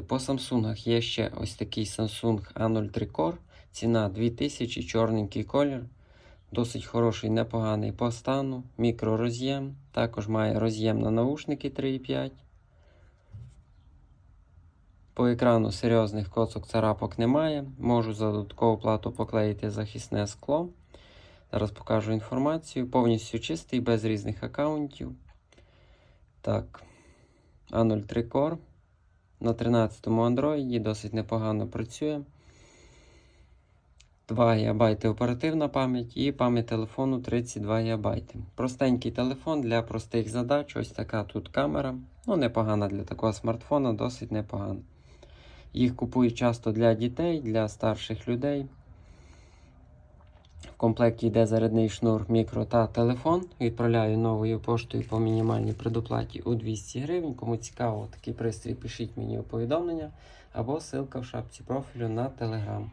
По Samsung є ще ось такий Samsung A03 Core. Ціна 2000, чорненький колір. Досить хороший, непоганий по стану. Мікророз'єм. Також має роз'єм на наушники 3,5. По екрану серйозних коцок царапок немає. Можу за додаткову плату поклеїти захисне скло. Зараз покажу інформацію. Повністю чистий, без різних аккаунтів. Так. A03 Core. На 13-му Android досить непогано працює. 2 ГБ оперативна пам'ять і пам'ять телефону 32 ГБ. Простенький телефон для простих задач. Ось така тут камера. Ну, непогана для такого смартфона, досить непогана. Їх купують часто для дітей, для старших людей. Комплекті йде зарядний шнур, мікро та телефон. Відправляю новою поштою по мінімальній предоплаті у 200 гривень. Кому цікаво такий пристрій, пишіть мені у повідомлення або ссылка в шапці профілю на Telegram.